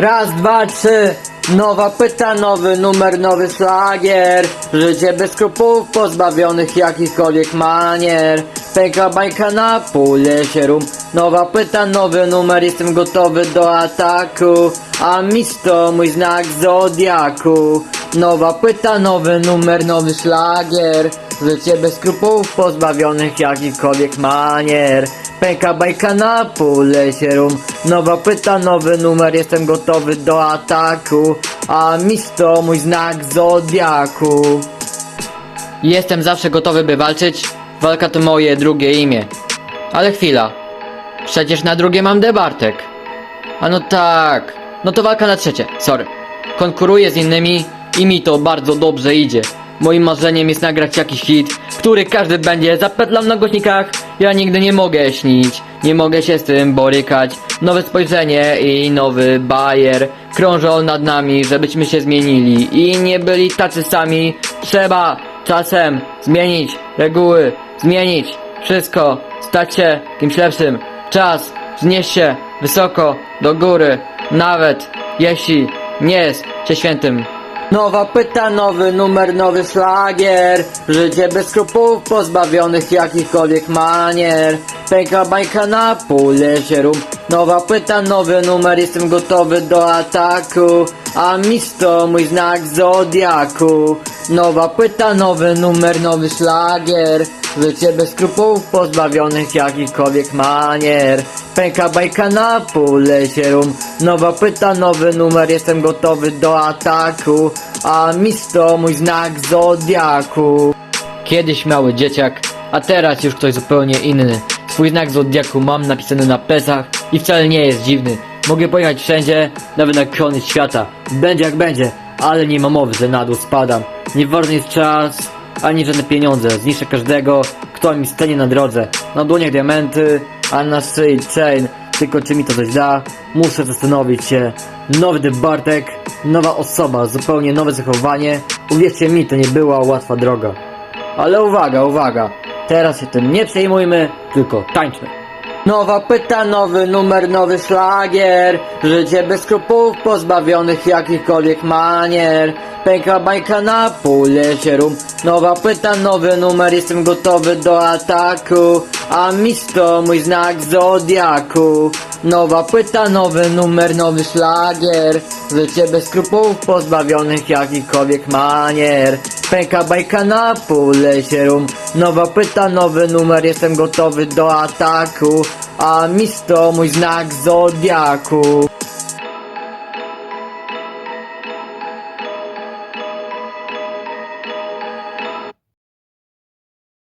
Raz, dwa, trzy. Nowa pyta, nowy numer, nowy szlagier. Życie bez skrupułów, pozbawionych jakichkolwiek manier. Pęka bajka na pół, lesie rum. Nowa pyta, nowy numer, jestem gotowy do ataku. A misto mój znak zodiaku. Nowa pyta, nowy numer, nowy szlagier. Życie bez skrupułów, pozbawionych jakichkolwiek manier. Pęka bajka na pół, lesie rum. Nowa pyta, nowy numer, jestem gotowy do ataku. A misto mój znak zodiaku. Jestem zawsze gotowy, by walczyć. Walka to moje drugie imię. Ale chwila. Przecież na drugie mam Debartek. A no tak. No to walka na trzecie. Sorry. Konkuruję z innymi i mi to bardzo dobrze idzie. Moim marzeniem jest nagrać jakiś hit, który każdy będzie zapetlam na głośnikach. Ja nigdy nie mogę śnić, nie mogę się z tym borykać. Nowe spojrzenie i nowy bajer krążą nad nami, żebyśmy się zmienili i nie byli tacy sami. Trzeba czasem zmienić reguły, zmienić wszystko, stać się kimś lepszym. Czas wznieść się wysoko do góry, nawet jeśli nie jest się świętym. Nowa pyta, nowy numer, nowy szlagier. Życie bez skrupułów, pozbawionych jakichkolwiek manier. Pęka bajka na pół, lesie rum Nowa pyta, nowy numer, jestem gotowy do ataku. A misto mój znak zodiaku. Nowa pyta, nowy numer, nowy szlagier Życie bez skrupułów, pozbawionych jakichkolwiek manier. Pęka bajka na pół, lesie rum Nowa pyta, nowy numer, jestem gotowy do ataku. A misto mój znak zodiaku. Kiedyś mały dzieciak, a teraz już ktoś zupełnie inny. Swój znak zodiaku mam napisany na plecach i wcale nie jest dziwny. Mogę pojechać wszędzie, nawet na koniec świata. Będzie jak będzie, ale nie ma mowy, że na dół spadam. Nieważny jest czas, ani żadne pieniądze. Zniszczę każdego, kto mi stanie na drodze. Na dłoniach diamenty, a na szyi chain. Tylko czy mi to coś da? Muszę zastanowić się. Nowy Bartek, nowa osoba, zupełnie nowe zachowanie. Uwierzcie mi, to nie była łatwa droga. Ale uwaga, uwaga, teraz się tym nie przejmujmy, tylko tańczmy. Nowa pyta, nowy numer, nowy szlagier. Życie bez skrupułów, pozbawionych jakichkolwiek manier. Pęka bajka na pół, lesie rum. Nowa pyta, nowy numer, jestem gotowy do ataku. A misto mój znak zodiaku Nowa pyta, nowy numer, nowy szlagier. Życie bez skrupułów, pozbawionych jakichkolwiek manier. Pęka bajka na pół, lesie rum. Nowa pyta, nowy numer, jestem gotowy do ataku. A misto mój znak zodiaku